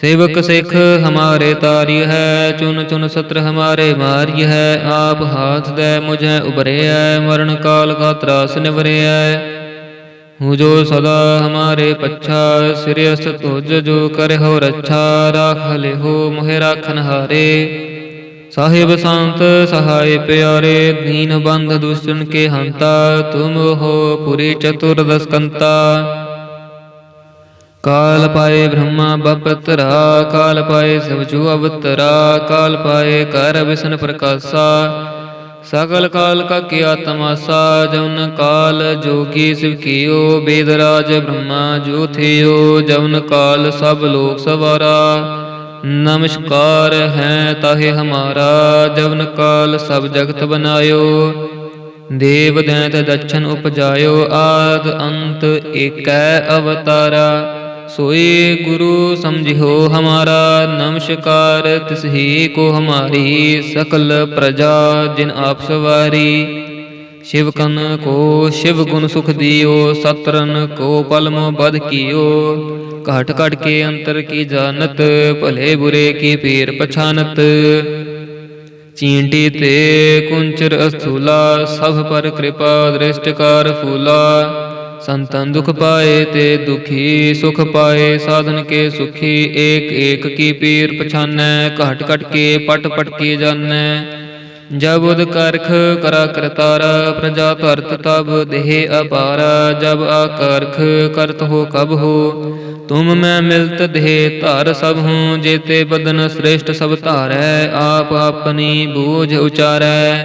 ਸੇਵਕ ਸਿੱਖ ਹਮਾਰੇ ਤਾਰੀ ਹੈ ਚੁਨ ਚੁਨ ਸਤਰ ਹਮਾਰੇ ਮਾਰੀ ਹੈ ਆਪ ਹਾਥ ਦੇ ਮੁਝੇ ਉਬਰਿਆ ਮਰਨ ਕਾਲ ਕਾ ਤਰਾਸ ਨਿਵਰਿਆ ਹੂੰ ਜੋ ਸਦਾ ਹਮਾਰੇ ਪੱਛਾ ਸਿਰਿਅਸ ਤੁਜ ਜੋ ਕਰਹੁ ਰੱਛਾ ਰਾਖ ਲਿਹੋ ਮੋਹਿ ਰਾਖਨ ਹਾਰੇ। ਸਾਹਿਬ ਸੰਤ ਸਹਾਇ ਪਿਆਰੇ ਦੀਨ ਬੰਧ ਦੁਸ਼ਟਨ ਕੇ ਹੰਤਾ ਤੁਮ ਹੋ ਪੁਰੀ ਚਤੁਰ ਦਸਕੰਤਾ ਕਾਲ ਪਾਏ ਬ੍ਰਹਮਾ ਬਪਤਰਾ, ਕਾਲ ਪਾਏ ਸਵਜੂ ਅਵਤਰਾ, ਕਾਲ ਪਾਏ ਕਰ ਵਿਸ਼ਨ ਪ੍ਰਕਾਸ਼ਾ। ਸਕਲ ਕਾਲ ਕਾ ਕੀਆ ਤਮਾਸਾ ਜਵਨ ਕਾਲ ਜੋਗੀ ਸਿਵ ਕੀਓ, ਬੇਦ ਰਾਜ ਬ੍ਰਹਮਾ ਜੋ ਥਿਓ ਜਵਨ ਕਾਲ ਸਭ ਲੋਕ ਸਵਾਰਾ। ਨਮਸਕਾਰ ਹੈ ਤਾਹੇ ਹਮਾਰਾ ਜਵਨ ਕਾਲ ਸਭ ਜਗਤ ਬਨਾਇਓ। ਦੇਵ ਦੈਂਤ ਦਛਨ ਉਪਜਾਇਓ, ਆਦ ਅੰਤ ਏਕੈ ਅਵਤਾਰਾ। सोए गुरु समझो हमारा नमस्कार तिस ही को हमारी सकल प्रजा जिन आप सवारी शिव कन को शिव गुण सुख दियो सतरन को पलम बद कियो घट घट के अंतर की जानत भले बुरे की पीर पछानत चींटी ते कुंचर अस्थूला सब पर कृपा दृष्टकार फूला ਸੰਤਨ ਦੁਖ ਪਾਏ ਤੇ ਦੁਖੀ ਸੁਖ ਪਾਏ, ਸਾਧਨ ਕੇ ਸੁਖੀ, ਏਕ ਏਕ ਕੀ ਪੀਰ ਪਛਾਨੈ, ਘਟ ਘਟ ਕੇ ਪਟ ਪਟ ਕੇ ਜਾਣੈ ਜਬ ਉਦ ਕਰਖ ਕਰਾ ਕਰਤਾਰ, ਪ੍ਰਜਾ ਧਰਤ ਤਬ ਦੇਹ ਅਪਾਰ। ਜਬ ਆਕਰਖ ਕਰਤ ਹੋ ਕਬ ਹੋ, ਤੁਮ ਮੈਂ ਮਿਲਤ ਦੇਹ ਧਾਰ ਸਭ ਹੂੰ। ਜੇਤੇ ਬਦਨ ਸ੍ਰੇਸ਼ਟ ਸਭ ਧਾਰੈ, ਆਪ ਆਪਣੀ ਬੂਝ ਉਚਾਰੈ।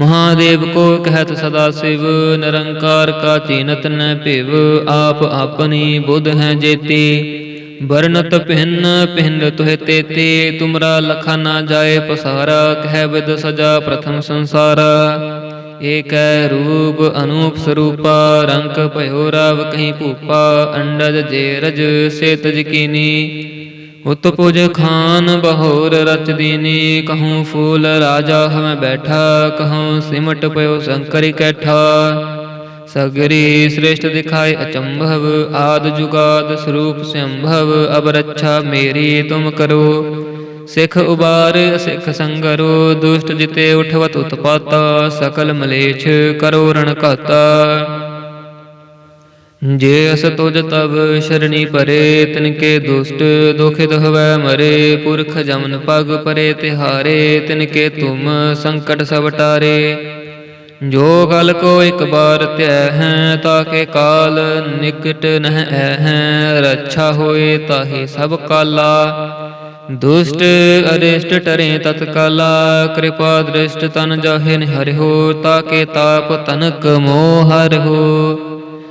ਮਹਾਦੇਵ ਕੋ ਕਹਿਤ ਸਦਾ ਸਿਵ, ਨਿਰੰਕਾਰ ਕਾ ਚੀਨਤ ਨ ਭਿਵ, ਆਪ ਆਪਣੀ ਬੁੱਧ ਹੈ ਜੇਤੀ। ਬਰਨਤ ਪਿੰਨ ਪਿੰਨ ਤੁਹੇ ਤੇਤੇ, ਤੁਮਰਾ ਲਖਾ ਨਾ ਜਾਏ ਪਸਾਰਾ, ਕਹਿ ਵਿਦ ਸਜਾ ਪ੍ਰਥਮ ਸੰਸਾਰਾ। ਏਕੈ ਰੂਪ ਅਨੂਪ ਸਰੂਪਾ ਰੰਗ ਭਇਓ ਰਾਵ ਕਹੀਂ ਭੂਪਾ, ਅੰਡਜ ਜੇ ਰਜ ਸੇ ਤਜ ਕੀਨੀ। ਉਤ ਪੁਜ ਖਾਨ ਬਹੋਰ ਰਚ ਦੀਨੀ, ਕਹੂੰ ਫੂਲ ਰਾਜਾ ਹਮੈ ਬੈਠਾ, ਕਹੂੰ ਸਿਮਟ ਪਇਓ ਸ਼ੰਕਰ ਕੈਠਾ। ਸਗਰੀ ਸ੍ਰੇਸ਼ਟ ਦਿਖਾਏ ਅਚੰਭਵ, ਆਦ ਜੁਗਾਦ ਸਰੂਪ ਸੰਭਵ, ਅਬ ਰੱਛਾ ਮੇਰੀ ਤੁਮ ਕਰੋ। ਸਿਖ ਉਬਾਰ, ਸਿਖ ਸੰਗਰੋ, ਦੁਸ਼ਟ ਜਿਤੇ ਉਠਵਤ ਉਤਪਾਤਾ, ਸਕਲ ਮਲੇਛ ਕਰੋ ਰਣ ਘਾਤਾ। ਜੇ ਅਸ ਤੁਜ ਤਬ ਸ਼ਰਣੀ ਪਰੇ, ਤਿਨਕੇ ਦੁਸ਼ਟ ਦੁਖਿਤ ਹਵੈ ਮਰੇ, ਪੁਰਖ ਜਮਨ ਪਗ ਪਰੇ ਤਿਹਾਰੇ, ਤਿਨਕੇ ਤੁਮ ਸੰਕਟ ਸਭ ਟਾਰੇ। ਜੋ ਗਲ ਕੋ ਇੱਕ ਬਾਰ ਧਿਆ ਹੈ, ਤਾਕੇ ਕਾਲ ਨਿਕਟ ਨਹਿ ਐ ਹੈ, ਰੱਛਾ ਹੋਏ ਤਾਹੀ ਸਭ ਕਾਲਾ। ਦੁਸ਼ਟ ਅਰਿਸ਼ਟ ਟਰੇ ਤਤਕਾਲਾ, ਕਿਰਪਾ ਦ੍ਰਿਸ਼ਟ ਤਨ ਜਾਹੇ ਨਿਹਰਿਓ ਤਾਕੇ ਤਾਪ ਤਨਕ ਮੋਹ ਹੋ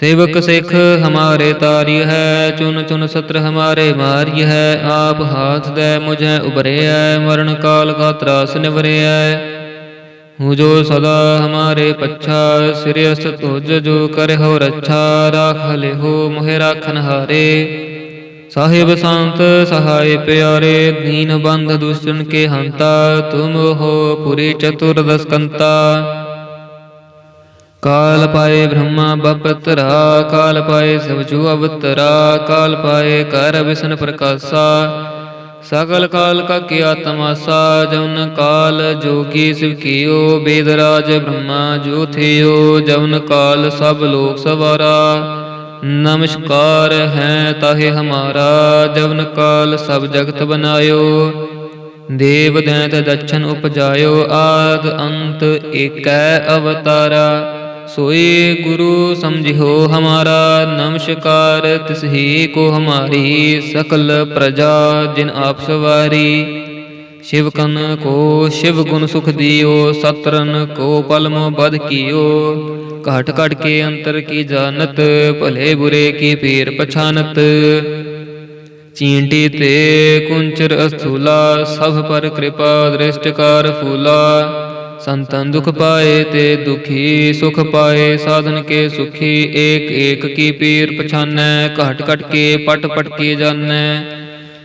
ਸੇਵਕ ਸਿੱਖ ਹਮਾਰੇ ਤਾਰਿ ਹੈ ਚੁਨ ਚੁਨ ਸਤਰ ਹਮਾਰੇ ਮਾਰਿ ਹੈ। ਆਪ ਹਾਥ ਦੇ ਮੁਝੇ ਉਬਰਿਆ ਮਰਨ ਕਾਲ ਕਾ ਤਰਾਸ ਨਿਵਰਿਆ ਹੂੰ ਜੋ ਸਦਾ ਹਮਾਰੇ ਪੱਛਾ ਸਿਰਿਅਸ ਤੁਜ ਜੋ ਕਰਹੁ ਰੱਛਾ ਰਾਖ ਲਿਹੋ ਮੋਹਿ ਰਾਖਨ ਹਾਰੇ। ਸਾਹਿਬ ਸੰਤ ਸਹਾਇ ਪਿਆਰੇ ਦੀਨ ਬੰਧ ਦੁਸ਼ਟਨ ਕੇ ਹੰਤਾ ਤੁਮ ਹੋ ਪੁਰੀ ਚਤੁਰ ਦਸਕੰਤਾ। ਕਾਲ ਪਾਏ ਬ੍ਰਹਮਾ ਬਪਤਰਾ, ਕਾਲ ਪਾਏ ਸਵਜੂ ਅਵਤਰਾ, ਕਾਲ ਪਾਏ ਕਰ ਵਿਸ਼ਨ ਪ੍ਰਕਾਸ਼ਾ। ਸਕਲ ਕਾਲ ਕਾ ਕੀ ਆਤਮਾਸਾ ਜਉਨ ਕਾਲ ਜੋਗੀ ਸਿਵ ਕੀਓ ਬੇਦਰਾਜ ਬ੍ਰਹਮਾ ਜੋ ਥਿਓ ਜਉਨ ਕਾਲ ਸਭ ਲੋਕ ਸਵਾਰਾ। ਨਮਸਕਾਰ ਹੈ ਤਾਹੇ ਹਮਾਰਾ, ਜਵਨ ਕਾਲ ਸਭ ਜਗਤ ਬਨਾਇਓ। ਦੇਵ ਦੈਂਤ ਦਛਨ ਉਪਜਾਇਓ, ਆਦ ਅੰਤ ਏਕੈ ਅਵਤਾਰਾ। सोए गुरु समझिहो हमारा नमस्कार तिस ही को हमारी सकल प्रजा जिन आप सवारी शिव कन को शिव गुण सुख दियो सतरन को पलम बद कियो घट घट के अंतर की जानत भले बुरे की पीर पछानत चींटी ते कुंचर अस्थूला सब पर कृपा दृष्टकार फूला ਸੰਤਨ ਦੁਖ ਪਾਏ ਤੇ ਦੁਖੀ ਸੁਖ ਪਾਏ, ਸਾਧਨ ਕੇ ਸੁਖੀ, ਏਕ ਏਕ ਕੀ ਪੀਰ ਪਛਾਨੈ, ਘਟ ਘਟ ਕੇ ਪਟ ਪਟ ਕੇ ਜਾਣੈ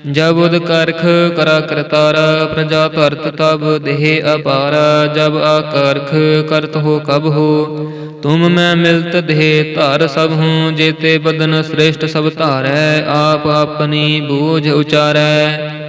ਜਬ ਉਦ ਕਰਖ ਕਰਾ ਕਰਤਾਰ ਪ੍ਰਜਾ ਭਰਤ ਤਬ ਦੇਹ ਅਪਾਰ। ਜਬ ਆਕਰਖ ਕਰਤ ਹੋ ਕਬ ਹੋ, ਤੁਮ ਮੈਂ ਮਿਲਤ ਦੇਹ ਧਾਰ ਸਭ ਹੂੰ, ਜੇਤੇ ਬਦਨ ਸ੍ਰੇਸ਼ਟ ਸਭ ਧਾਰੈ, ਆਪ ਆਪਣੀ ਬੋਝ ਉਚਾਰੈ।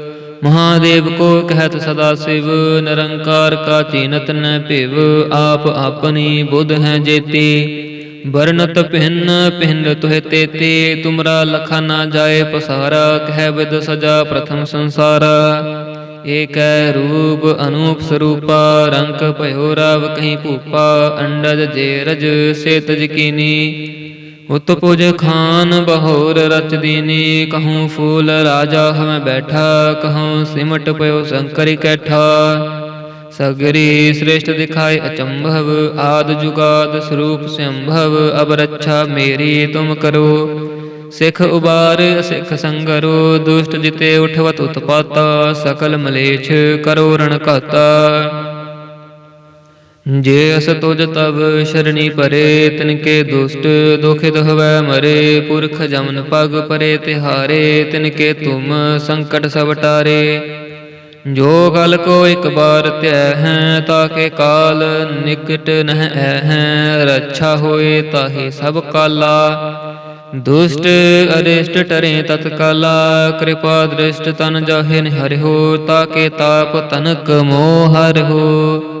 ਮਹਾਦੇਵ ਕੋ ਕਹਿਤ ਸਦਾ ਸਿਵ, ਨਿਰੰਕਾਰ ਕਾ ਚੀਨਤ ਨ ਭਿਵ, ਆਪ ਆਪਣੀ ਬੁੱਧ ਹੈ ਜੇਤੀ। ਵਰਨਤ ਭਿੰਨ ਭਿੰਨ ਤੁਹ ਤੇਤੇ, ਤੁਮਰਾ ਲਖਾ ਨਾ ਜਾਏ ਪਸਾਰਾ, ਕਹਿ ਵਿਦ ਸਜਾ ਪ੍ਰਥਮ ਸੰਸਾਰਾ। ਏਕੈ ਰੂਪ ਅਨੂਪ ਸਰੂਪਾ ਰੰਗ ਭਇਓ ਰਾਵ ਕਹੀਂ ਭੂਪਾ, ਅੰਡਜ ਜੇ ਰਜ ਸੇ ਤਜ ਕੀਨੀ। ਉਤਪੁਜ ਖਾਨ ਬਹੋਰ ਰਚ ਦੀਨੀ ਕਹੂੰ ਫੂਲ ਰਾਜਾ ਹਮੈ ਬੈਠਾ, ਕਹੂੰ ਸਿਮਟ ਪਇਓ ਸ਼ੰਕਰ ਕੈਠਾ। ਸਗਰੀ ਸ੍ਰੇਸ਼ਟ ਦਿਖਾਏ ਅਚੰਭਵ, ਆਦ ਜੁਗਾਦ ਸਰੂਪ ਸੰਭਵ, ਅਬ ਰੱਛਾ ਮੇਰੀ ਤੁਮ ਕਰੋ। ਸਿੱਖ ਉਬਾਰ, ਸਿਖ ਸੰਗਰੋ, ਦੁਸ਼ਟ ਜਿਤੇ ਉਠਵਤ ਉਤਪਾਤਾ, ਸਕਲ ਮਲੇਛ ਕਰੋ ਰਣ ਘਾਤਾ। ਜੇ ਅਸ ਤੁਜ ਤਬ ਸ਼ਰਣੀ ਪਰੇ ਤਿਨ ਕੇ ਦੁਸ਼ਟ ਦੁਖਿਤ ਹਵੈ ਮਰੇ, ਪੁਰਖ ਜਮਨ ਪਗ ਪਰੇ ਤਿਹਾਰੇ ਤਿਨ ਕੇ ਤੁਮ ਸੰਕਟ ਸਭ ਟਾਰੇ। ਜੋ ਗਲ ਕੋ ਇੱਕ ਬਾਰ ਧਿਆ ਹੈ, ਤਾਕੇ ਕਾਲ ਨਿਕਟ ਨਹਿ ਹੈ, ਰੱਛਾ ਹੋਏ ਤਾਹੀ ਸਭ ਕਾਲਾ। ਦੁਸ਼ਟ ਅਰਿਸ਼ਟ ਟਰੇ ਤਤਕਾਲਾ, ਕਿਰਪਾ ਦ੍ਰਿਸ਼ਟ ਤਨ ਜਾਹੇ ਨਿਹਰਿਓ ਤਾਕੇ ਤਾਪ ਤਨਕ ਮੋਹ ਹੋ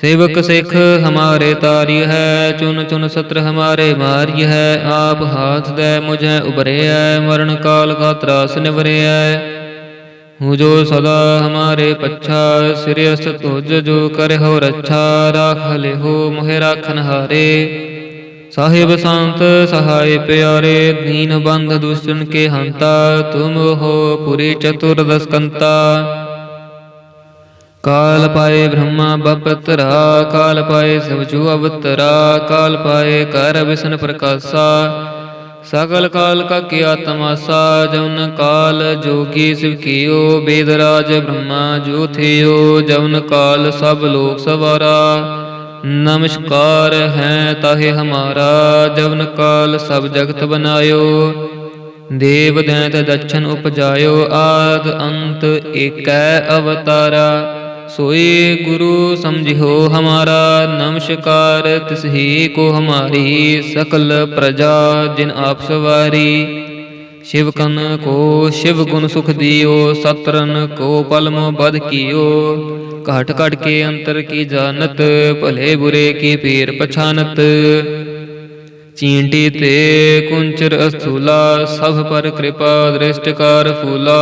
ਸੇਵਕ ਸਿੱਖ ਹਮਾਰੇ ਤਾਰੀ ਹੈ ਚੁਨ ਚੁਨ ਸਤਰ ਹਮਾਰੇ ਮਾਰੀ ਹੈ ਆਪ ਹਾਥ ਦੇ ਮੁਝੇ ਉਬਰਿਆ ਮਰਨ ਕਾਲ ਕਾ ਤਰਾਸ ਨਿਵਰਿਆ ਹੂੰ। ਜੋ ਸਦਾ ਹਮਾਰੇ ਪੱਛਾ ਸਿਰਿਅਸ ਤੁਜ ਜੋ ਕਰਹੁ ਰੱਛਾ ਰਾਖ ਲਿਹੋ ਮੋਹਿ ਰਾਖਨ ਹਾਰੇ। ਸਾਹਿਬ ਸੰਤ ਸਹਾਇ ਪਿਆਰੇ ਦੀਨ ਬੰਧ ਦੁਸ਼ਟਨ ਕੇ ਹੰਤਾ ਤੁਮ ਹੋ ਪੁਰੀ ਚਤੁਰ ਦਸਕੰਤਾ। ਕਾਲ ਪਾਏ ਬ੍ਰਹਮਾ ਬਪਤਰਾ, ਕਾਲ ਪਾਏ ਸਵਜੂ ਅਵਤਰਾ, ਕਾਲ ਪਾਏ ਕਰ ਵਿਸ਼ਨ ਪ੍ਰਕਾਸ਼ਾ। ਸਕਲ ਕਾਲ ਕਾ ਕੀਆ ਤਮਾਸਾ ਜਉਨ ਕਾਲ ਜੋਗੀ ਸਿਵ ਕੀਓ ਬੇਦਰਾਜ ਬ੍ਰਹਮਾ ਜੋ ਥਿਓ, ਜਉਨ ਕਾਲ ਸਭ ਲੋਕ ਸਵਾਰਾ। ਨਮਸਕਾਰ ਹੈ ਤਾਹੇ ਹਮਾਰਾ ਜਵਨ ਕਾਲ ਸਭ ਜਗਤ ਬਨਾਇਓ। ਦੇਵ ਦੈਂਤ ਦਛਨ ਉਪਜਾਇਓ, ਆਦ ਅੰਤ ਏਕੈ ਅਵਤਾਰਾ। सोए गुरु समझिहो हमारा नमस्कार तिसही को हमारी सकल प्रजा जिन आप सवारी शिव कन को शिव गुण सुख दियो सतरन को पलम बद कियो काट काट के अंतर की जानत भले बुरे की पीर पछानत चींटी ते कुंचर अस्थूला सब पर कृपा दृष्टकार फूला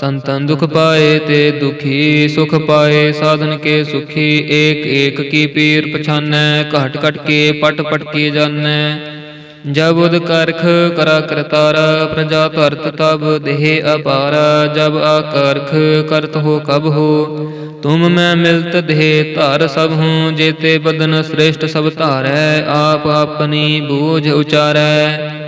ਸੰਤਨ ਦੁਖ ਪਾਏ ਤੇ ਦੁਖੀ ਸੁਖ ਪਾਏ, ਸਾਧਨ ਕੇ ਸੁਖੀ, ਏਕ ਏਕ ਕੀ ਪੀਰ ਪਛਾਨੈ, ਘਟ ਘਟ ਕੇ ਪਟ ਪਟ ਕੇ ਜਾਣੈ ਜਬ ਉਦ ਕਰਖ ਕਰਾ ਕਰਤਾਰ ਪ੍ਰਜਾ ਭਰਤ ਤਬ ਦੇਹ ਅਪਾਰ। ਜਬ ਆਕਰਖ ਕਰਤ ਹੋ ਕਬ ਹੋ, ਤੁਮ ਮੈਂ ਮਿਲਤ ਦੇਹ ਧਾਰ ਸਭ ਹੂੰ, ਜੇਤੇ ਬਦਨ ਸ੍ਰੇਸ਼ਟ ਸਭ ਧਾਰੈ, ਆਪ ਆਪਣੀ ਬੂਝ ਉਚਾਰੈ।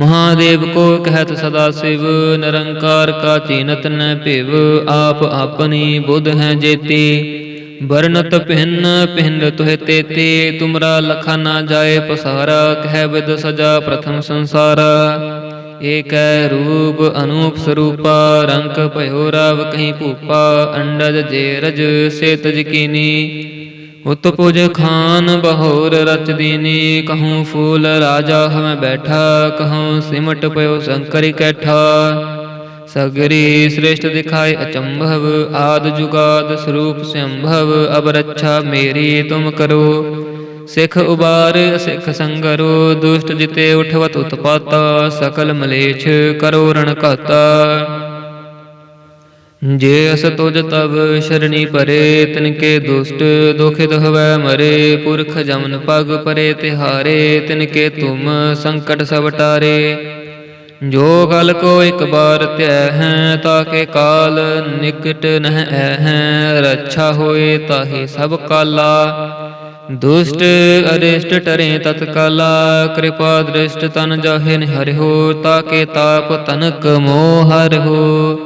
ਮਹਾਦੇਵ ਕੋ ਕਹਿਤ ਸਦਾ ਸਿਵ, ਨਿਰੰਕਾਰ ਕਾ ਚੀਨਤ ਨ ਭਿਵ, ਆਪ ਆਪਣੀ ਬੁੱਧ ਹੈ ਜੇਤੀ। ਵਰਨਤ ਭਿੰਨ ਭਿੰਨ ਤੁਹ ਤੇਤੇ, ਤੁਮਰਾ ਲਖਾ ਨਾ ਜਾਏ ਪਸਾਰਾ, ਕਹਿ ਵਿਦ ਸਜਾ ਪ੍ਰਥਮ ਸੰਸਾਰਾ। ਏਕੈ ਰੂਪ ਅਨੂਪ ਸਰੂਪਾ, ਰੰਗ ਭਇਓ ਰਾਵ ਕਹੀਂ ਭੂਪਾ, ਅੰਡਜ ਜੇ ਰਜ ਸੇ ਤਜ ਕੀਨੀ। ਉਤ ਪੁਜ ਖਾਨ ਬਹੋਰ ਰਚ ਦੀਨੀ, ਕਹੂੰ ਫੂਲ ਰਾਜਾ ਹਮੈ ਬੈਠਾ, ਕਹੂੰ ਸਿਮਟ ਪਇਓ ਸ਼ੰਕਰਿ ਕੈਠਾ। ਸਗਰੀ ਸ੍ਰੇਸ਼ਟ ਦਿਖਾਏ ਅਚੰਭਵ, ਆਦ ਜੁਗਾਦ ਸਰੂਪ ਸੰਭਵ, ਅਬ ਰੱਛਾ ਮੇਰੀ ਤੁਮ ਕਰੋ। ਸਿਖ ਉਬਾਰ, ਸਿਖ ਸੰਗਰੋ, ਦੁਸ਼ਟ ਜਿਤੇ ਉਠਵਤ ਉਤਪਾਤਾ, ਸਕਲ ਮਲੇਛ ਕਰੋ ਰਣ ਘਾਤਾ। ਜੇ ਅਸ ਤੁਜ ਤਬ ਸ਼ਰਣੀ ਪਰੇ, ਤਿਨਕੇ ਦੁਸ਼ਟ ਦੁਖਿਤ ਹਵੈ ਮਰੇ, ਪੁਰਖ ਜਮਨ ਪਗ ਪਰੇ ਤਿਹਾਰੇ, ਤਿਨਕੇ ਤੁਮ ਸੰਕਟ ਸਭ ਟਾਰੇ। ਜੋ ਗਲ ਕੋ ਇੱਕ ਬਾਰ ਧਿਆ ਹੈ, ਤਾਕੇ ਕਾਲ ਨਿਕਟ ਨਹਿ ਐ ਹੈ, ਰੱਛਾ ਹੋਏ ਤਾਹੀ ਸਭ ਕਾਲਾ। ਦੁਸ਼ਟ ਅਰਿਸ਼ਟ ਟਰੇ ਤਤਕਾਲਾ, ਕਿਰਪਾ ਦ੍ਰਿਸ਼ਟ ਤਨ ਜਾਹੇ ਨਿਹਰਿਓ ਤਾਕੇ ਤਾਪ ਤਨਕ ਮੋਹ ਹੋ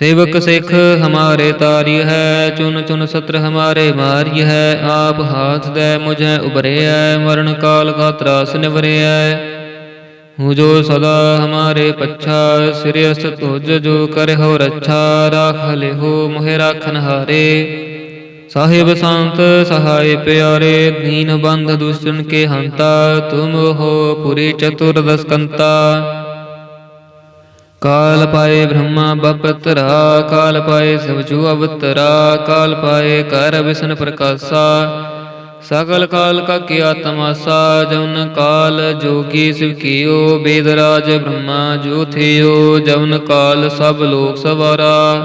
सेवक सिख हमारे तारी है चुन चुन सत्र हमारे मारी है आप हाथ दे मुझे उबरे है मरण काल का त्रास निवरे है हूँ जो सदा हमारे पच्छा श्रेयस तुझ जो करे हो रच्छा राख ले हो मोहे राखन हारे साहिब संत सहाय प्यारे दीन बंध दुष्टन के हंता तुम हो पुरी चतुर्दश कंता ਕਾਲ ਪਾਏ ਬ੍ਰਹਮਾ ਬਪਤਰਾ, ਕਾਲ ਪਾਏ ਸਭਜੂ ਅਵਤਰਾ, ਕਾਲ ਪਾਏ ਕਰ ਵਿਸ਼ਨ ਪ੍ਰਕਾਸ਼ਾ ਸਕਲ ਕਾਲ ਕਾ ਕੀਆ ਤਮਾਸਾ ਜਉਨ ਕਾਲ ਜੋਗੀ ਸਿਵ ਕੀਓ ਬੇਦਰਾਜ ਬ੍ਰਹਮਾ ਜੋਥਿਓ ਜਵਨ ਕਾਲ ਸਭ ਲੋਕ ਸਵਾਰਾ,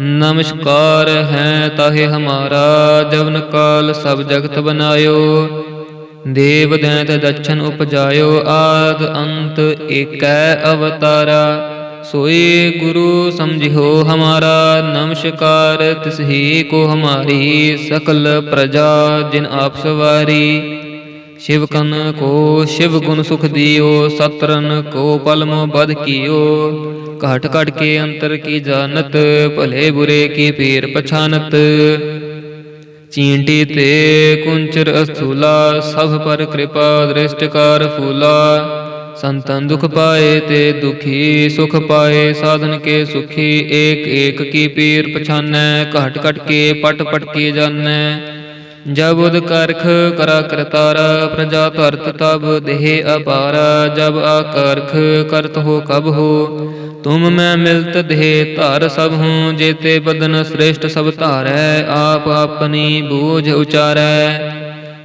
ਨਮਸਕਾਰ ਹੈ ਤਾਹੇ ਹਮਾਰਾ, ਜਵਨ ਕਾਲ ਸਭ ਜਗਤ ਬਨਾਇਓ, ਦੇਵ ਦੈਂਤ ਦਛਨ ਉਪਜਾਇਓ, ਆਦ ਅੰਤ ਏਕੈ ਅਵਤਾਰਾ। सोए गुरु समझिहो हमारा नमस्कार तिसही को हमारी सकल प्रजा जिन आप सवारी शिव कन को शिव गुण सुख दियो सतरन को पलम बद कियो काट काट के अंतर की जानत भले बुरे की पीर पछानत चींटी ते कुंचर अस्थूला सब पर कृपा दृष्टकार फूला ਸੰਤਨ ਦੁਖ ਪਾਏ ਤੇ ਦੁਖੀ ਸੁਖ ਪਾਏ, ਸਾਧਨ ਕੇ ਸੁਖੀ, ਏਕ ਏਕ ਕੀ ਪੀਰ ਪਛਾਨੈ, ਘਟ ਘਟ ਕੇ ਪਟ ਪਟ ਕੇ ਜਾਣੈ ਜਬ ਉਦ ਕਰਖ ਕਰਾ ਕਰਤਾਰ, ਪ੍ਰਜਾ ਭਰਤ ਤਬ ਦੇਹ ਅਪਾਰ। ਜਬ ਆਕਰਖ ਕਰਤ ਹੋ ਕਬ ਹੋ, ਤੁਮ ਮੈਂ ਮਿਲਤ ਦੇਹ ਧਾਰ ਸਭ ਹੂੰ, ਜੇਤੇ ਬਦਨ ਸ੍ਰੇਸ਼ਟ ਸਭ ਧਾਰੈ, ਆਪ ਆਪਣੀ ਬੂਝ ਉਚਾਰੈ।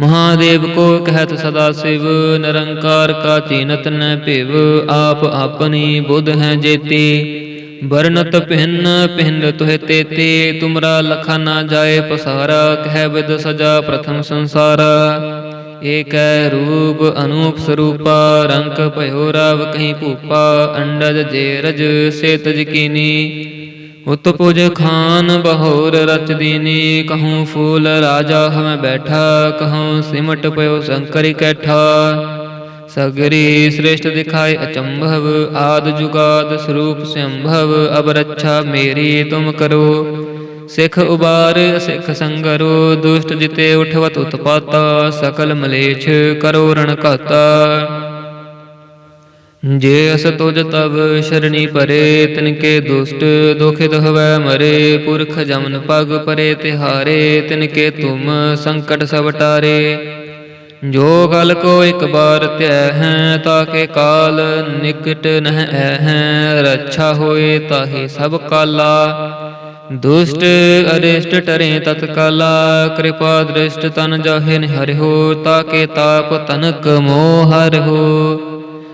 ਮਹਾਦੇਵ ਕੋ ਕਹਿਤ ਸਦਾ ਸਿਵ, ਨਿਰੰਕਾਰ ਕਾ ਚੀਨਤ ਨ ਭਿਵ, ਆਪ ਆਪਣੀ ਬੁੱਧ ਹੈ ਜੇਤੀ। ਬਰਨਤ ਭਿੰਨ ਭਿੰਨ ਤੁਹ ਤੇਤੇ, ਤੁਮਰਾ ਲਖਾ ਨਾ ਜਾਏ ਪਸਾਰਾ, ਕਹਿ ਵਿਦ ਸਜਾ ਪ੍ਰਥਮ ਸੰਸਾਰਾ। ਏਕੈ ਰੂਪ ਅਨੂਪ ਸਰੂਪਾ ਰੰਕ ਭਇਓ ਰਾਵ ਕਹੀਂ ਭੂਪਾ, ਅੰਡਜ ਜੇ ਰਜ ਸੇ ਤਜ ਕੀਨੀ। ਉਤਪੁਜ ਖਾਨ ਬਹੋਰ ਰਚ ਦੀਨੀ, ਕਹੂੰ ਫੂਲ ਰਾਜਾ ਹਮੈ ਬੈਠਾ, ਕਹੂੰ ਸਿਮਟ ਪਇਓ ਸ਼ੰਕਰੀ ਕੈਠਾ। ਸਗਰੀ ਸ੍ਰੇਸ਼ਟ ਦਿਖਾਏ ਅਚੰਭਵ, ਆਦ ਜੁਗਾਦ ਸਰੂਪ ਸੰਭਵ, ਅਬ ਰੱਛਾ ਮੇਰੀ ਤੁਮ ਕਰੋ। ਸਿਖ ਉਬਾਰ, ਸਿੱਖ ਸੰਗਰੋ, ਦੁਸ਼ਟ ਜਿਤੇ ਉਠਵਤ ਉਤਪਾਤਾ, ਸਕਲ ਮਲੇਛ ਕਰੋ ਰਣ ਘਾਤਾ। ਜੇ ਅਸ ਤੁਜ ਤਬ ਸ਼ਰਣੀ ਪਰੇ, ਤਿਨਕੇ ਦੁਸ਼ਟ ਦੁਖਿਤ ਹਵੈ ਮਰੇ, ਪੁਰਖ ਜਮਨ ਪਗ ਪਰੇ ਤਿਹਾਰੇ, ਤਿਨਕੇ ਤੁਮ ਸੰਕਟ ਸਭ ਟਾਰੇ। ਜੋ ਕਲ ਕੋ ਇੱਕ ਬਾਰ ਧਿਆ ਹੈ, ਤਾਕੇ ਕਾਲ ਨਿਕਟ ਨਹਿ ਐ ਹੈ, ਰੱਛਾ ਹੋਏ ਤਾਹੇ ਸਭ ਕਾਲਾ। ਦੁਸ਼ਟ ਅਰਿਸ਼ਟ ਟਰੇ ਤਤਕਾਲਾ, ਕਿਰਪਾ ਦ੍ਰਿਸ਼ਟ ਤਨ ਜਾਹਿਨ ਹਰਿ ਹੋ ਤਾਕੇ ਤਾਪ ਤਨਕ ਮੋਹ ਹੋ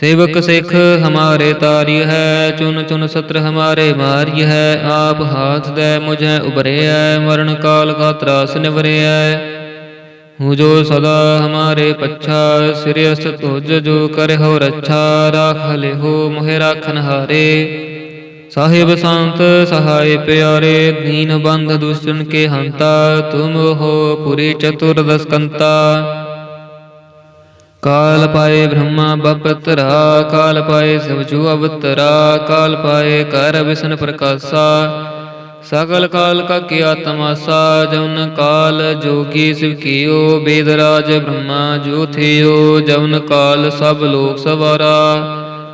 सेवक सिख हमारे तारी है चुन चुन सत्र हमारे मारी है आप हाथ दे मुझे उबरे है मरण काल का त्रास निवरे है हूँ जो सदा हमारे पच्छा सिरस तुझ जो करे हो रच्छा राख ले हो मोहे राखन हारे साहिब संत सहाय प्यारे दीन बंध दुष्टन के हंता तुम हो पुरी चतुर्दश कंता ਕਾਲ ਪਾਏ ਬ੍ਰਹਮਾ ਬਪਤਰਾ, ਕਾਲ ਪਾਏ ਸਵਜੂ ਅਵਤਰਾ, ਕਾਲ ਪਾਏ ਕਰ ਵਿਸ਼ਨ ਪ੍ਰਕਾਸ਼ਾ। ਸਕਲ ਕਾਲ ਕਾ ਕੀਆ ਤਮਾਸਾ ਜਉਨ ਕਾਲ ਜੋਗੀ ਸਿਵ ਕੀਓ ਬੇਦਰਾਜ ਬ੍ਰਹਮਾ ਜੋਥਿਓ ਜਵਨ ਕਾਲ ਸਭ ਲੋਕ ਸਵਾਰਾ।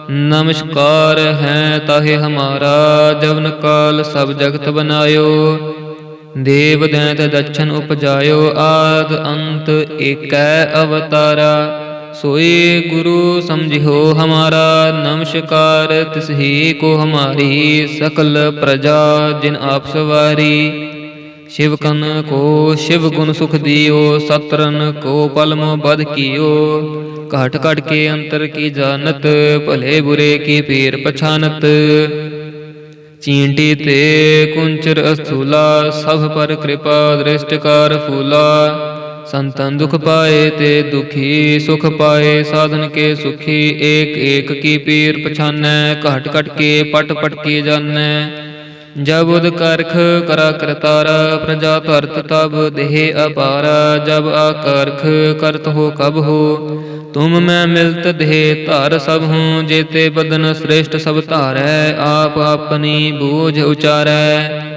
ਨਮਸਕਾਰ ਹੈ ਤਾਹੇ ਹਮਾਰਾ, ਜਵਨ ਕਾਲ ਸਭ ਜਗਤ ਬਨਾਇਓ। ਦੇਵ ਦੈਂਤ ਦਛਨ ਉਪਜਾਇਓ, ਆਦ ਅੰਤ ਏਕੈ ਅਵਤਾਰਾ। ਸੋਈ ਗੁਰੂ ਸਮਝਿਓ ਹਮਾਰਾ, ਨਮਸਕਾਰ ਤਿਸ ਹੀ ਕੋ ਹਮਾਰੀ, ਸਕਲ ਪ੍ਰਜਾ ਜਿਨ ਆਪ ਸਵਾਰੀ। ਸ਼ਿਵ ਕਨ ਕੋ ਸ਼ਿਵ ਗੁਣ ਸੁਖ ਦਿਓ, ਸਤਰਨ ਕੋ ਪਲਮ ਬਦ ਕੀਓ। ਘਟ ਘਟ ਕੇ ਅੰਤਰ ਕੀ ਜਾਣਤ, ਭਲੇ ਬੁਰੇ ਕੀ ਪੀਰ ਪਛਾਨਤ। ਚੀਂਟੀ ਤੇ ਕੁੰਚਰ ਅਸਥੂਲਾ, ਸਭ ਪਰ ਕਿਰਪਾ ਦ੍ਰਿਸ਼ਟਕਾਰ ਫੂਲਾ। ਸੰਤਨ ਦੁਖ ਪਾਏ ਤੇ ਦੁਖੀ ਸੁਖ ਪਾਏ, ਸਾਧਨ ਕੇ ਸੁਖੀ, ਏਕ ਏਕ ਕੀ ਪੀਰ ਪਛਾਨੈ, ਘਟ ਘਟ ਕੇ ਪਟ ਪਟ ਕੇ ਜਾਣੈ ਜਬ ਉਦ ਕਰਖ ਕਰਾ ਕਰਤਾਰਾ, ਪ੍ਰਜਾ ਧਰਤ ਤਬ ਦੇਹ ਅਪਾਰਾ। ਜਬ ਆਕਰਖ ਕਰਤ ਹੋ ਕਬ ਹੋ, ਤੁਮ ਮੈਂ ਮਿਲਤ ਦੇਹ ਧਾਰ ਸਭ ਹੂੰ, ਜੇਤੇ ਬਦਨ ਸ੍ਰੇਸ਼ਟ ਸਭ ਧਾਰੈ, ਆਪ ਆਪਣੀ ਬੂਝ ਉਚਾਰੈ।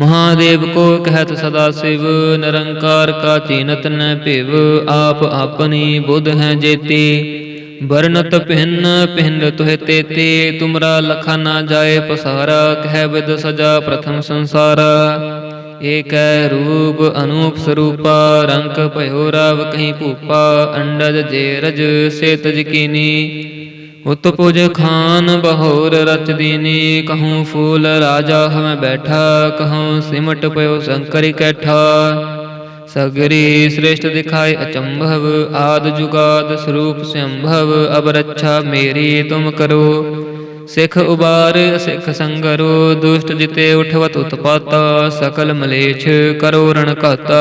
ਮਹਾਦੇਵ ਕੋ ਕਹਿਤ ਸਦਾ ਸਿਵ, ਨਿਰੰਕਾਰ ਕਾ ਚੀਨਤ ਨ ਭਿਵ, ਆਪ ਆਪਣੀ ਬੁੱਧ ਹੈ ਜੇਤੀ। ਵਰਨਤ ਭਿੰਨ ਭਿੰਨ ਤੁਹ ਤੇਤੇ, ਤੁਮਰਾ ਲਖਾ ਨਾ ਜਾਏ ਪਸਾਰਾ, ਕਹਿ ਵਿਦ ਸਜਾ ਪ੍ਰਥਮ ਸੰਸਾਰਾ। ਏਕੈ ਰੂਪ ਅਨੂਪ ਸਰੂਪਾ ਰੰਕ ਭਇਓ ਰਾਵ ਕਹੀਂ ਭੂਪਾ, ਅੰਡਜ ਜੇਰਜ ਸੇ ਤਜ ਕੀਨੀ। ਉਤਪੁਜ ਖਾਨ ਬਹੋਰ ਰਚ ਦੀਨੀ ਕਹੂੰ ਫੂਲ ਰਾਜਾ ਹਮੈ ਬੈਠਾ, ਕਹੂੰ ਸਿਮਟ ਪਇਓ ਸ਼ੰਕਰ ਕੈਠਾ। ਸਗਰੀ ਸ੍ਰੇਸ਼ਟ ਦਿਖਾਏ ਅਚੰਭਵ, ਆਦ ਜੁਗਾਦ ਸਰੂਪ ਸੰਭਵ ਅਬ ਰੱਛਾ ਮੇਰੀ ਤੁਮ ਕਰੋ। ਸਿੱਖ ਉਬਾਰ, ਸਿਖ ਸੰਗਰੋ, ਦੁਸ਼ਟ ਜਿਤੇ ਉਠਵਤ ਉਤਪਾਤਾ, ਸਕਲ ਮਲੇਛ ਕਰੋ ਰਣ ਘਾਤਾ।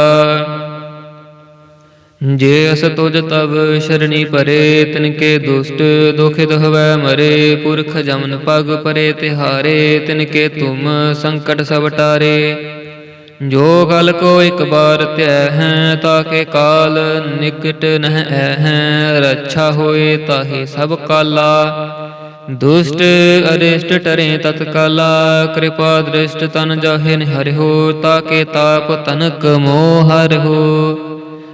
ਜੇ ਅਸ ਤੁਜ ਤਬ ਸ਼ਰਣੀ ਪਰੇ, ਤਿਨ ਕੇ ਦੁਸ਼ਟ ਦੁਖਿਤ ਹਵੈ ਮਰੇ, ਪੁਰਖ ਜਮਨ ਪਗ ਪਰੇ ਤਿਹਾਰੇ, ਤਿਨ ਕੇ ਤੁਮ ਸੰਕਟ ਸਭ ਟਾਰੇ। ਜੋ ਕਲ ਕੋ ਇੱਕ ਬਾਰ ਧਿਆ ਹੈ ਤਾਕੇ ਕਾਲ ਨਿਕਟ ਨਹਿ ਹੈ। ਰੱਛਾ ਹੋਏ ਤਾਹੇ ਸਭ ਕਾਲਾ, ਦੁਸ਼ਟ ਅਰਿਸ਼ਟ ਟਰੇ ਤਤਕਾਲਾ, ਕਿਰਪਾ ਦ੍ਰਿਸ਼ਟ ਤਨ ਜਾਹੇ ਨਿਹਰਿਓ ਤਾਕੇ ਤਾਪ ਤਨਕ ਮੋਹ ਹੋ